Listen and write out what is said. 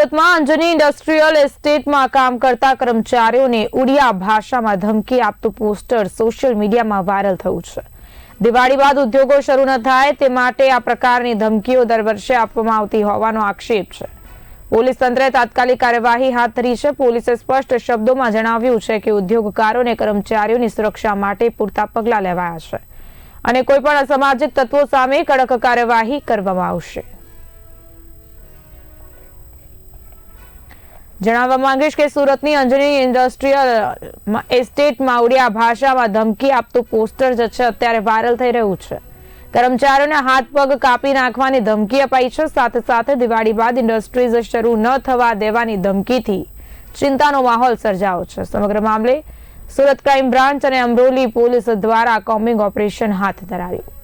સુરતમાં અંજની ઇન્ડસ્ટ્રીયલ એસ્ટેટમાં કામ કરતા કર્મચારીઓને ઉડિયા ભાષામાં ધમકી આપતું પોસ્ટર સોશિયલ મીડિયામાં વાયરલ થયું છે. દિવાળી બાદ ઉદ્યોગો શરૂ ન થાય તે માટે આ પ્રકારની ધમકીઓ દર વર્ષે આપવામાં આવતી હોવાનો આક્ષેપ છે. પોલીસ તંત્રે તાત્કાલિક કાર્યવાહી હાથ ધરી છે. પોલીસે સ્પષ્ટ શબ્દોમાં જણાવ્યું છે કે ઉદ્યોગકારો અને કર્મચારીઓની સુરક્ષા માટે પૂરતા પગલાં લેવાયા છે અને કોઈ પણ અસામાજિક તત્વો સામે કડક કાર્યવાહી કરવામાં આવશે. જણાવવા માંગીશ કે સુરતની અંજની ઇન્ડસ્ટ્રીયલ એસ્ટેટ માવડિયા ભાષામાં ધમકી આપતું પોસ્ટર જે છે અત્યારે વાયરલ થઈ રહ્યું છે. કર્મચારીઓને હાથ પગ કાપી નાખવાની ધમકી અપાઈ છે. સાથે સાથે દિવાળી બાદ ઇન્ડસ્ટ્રીઝ શરૂ ન થવા દેવાની ધમકીથી ચિંતાનો માહોલ સર્જાયો છે. સમગ્ર મામલે સુરત ક્રાઇમ બ્રાન્ચ અને અમરોલી પોલીસ દ્વારા કોમ્બિંગ ઓપરેશન હાથ ધરાયું.